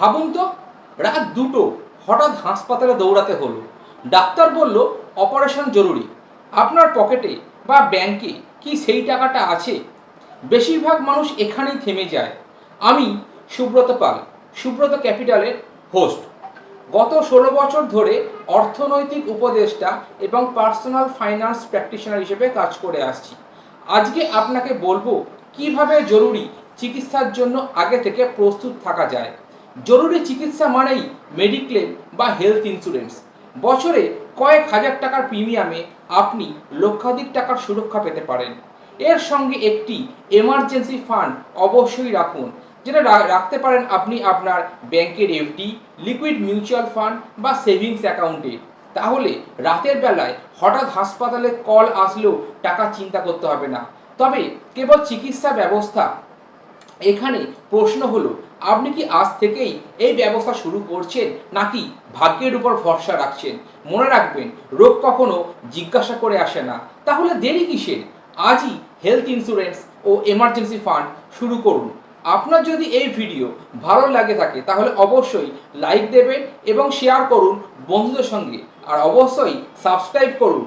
ভাবুন তো, রাত দুটো হঠাৎ হাসপাতালে দৌড়াতে হলো। ডাক্তার বলল, অপারেশন জরুরি। আপনার পকেটে বা ব্যাংকে কি সেই টাকাটা আছে? বেশিরভাগ মানুষ এখানেই থেমে যায়। আমি সুব্রত পাল, সুব্রত ক্যাপিটালের হোস্ট। গত ষোলো বছর ধরে অর্থনৈতিক উপদেষ্টা এবং পার্সোনাল ফাইন্যান্স প্র্যাকটিশনার হিসেবে কাজ করে আসছি। আজকে আপনাকে বলব, কীভাবে জরুরি চিকিৎসার জন্য আগে থেকে প্রস্তুত থাকা যায়। জরুরি চিকিৎসা মানেই মেডিক্লেম বা হেলথ ইন্স্যুরেন্স বছরে কয়েক হাজার টাকার প্রিমিয়ামে আপনি লক্ষাধিক টাকার সুরক্ষা পেতে পারেন। এর সঙ্গে একটি এমার্জেন্সি ফান্ড অবশ্যই রাখুন, যেটা রাখতে পারেন আপনি আপনার ব্যাংকের এফডি লিকুইড মিউচুয়াল ফান্ড বা সেভিংস অ্যাকাউন্টে তাহলে রাতের বেলায় হঠাৎ হাসপাতালে কল আসলেও টাকা চিন্তা করতে হবে না। তবে কেবল চিকিৎসা ব্যবস্থা এখানে প্রশ্ন হলো, আপনি কি আজ থেকেই এই ব্যবস্থা শুরু করছেন নাকি ভাগ্যের উপর ভরসা রাখছেন? মনে রাখবেন, রোগ কখনো জিজ্ঞাসা করে আসে না। তাহলে দেরি কিসের? আজই হেলথ ইন্স্যুরেন্স ও এমার্জেন্সি ফান্ড শুরু করুন। আপনার যদি এই ভিডিও ভালো লাগে থাকে, তাহলে অবশ্যই লাইক দেবেন এবং শেয়ার করুন বন্ধুদের সঙ্গে। আর অবশ্যই সাবস্ক্রাইব করুন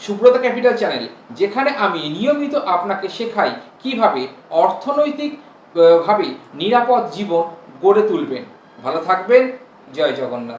সুব্রত ক্যাপিটাল চ্যানেল, যেখানে আমি নিয়মিত আপনাকে শেখাই কীভাবে অর্থনৈতিক ভাবে নিরাপদ জীবন গড়ে তুলবেন। ভালো থাকবেন। জয় জগন্নাথ।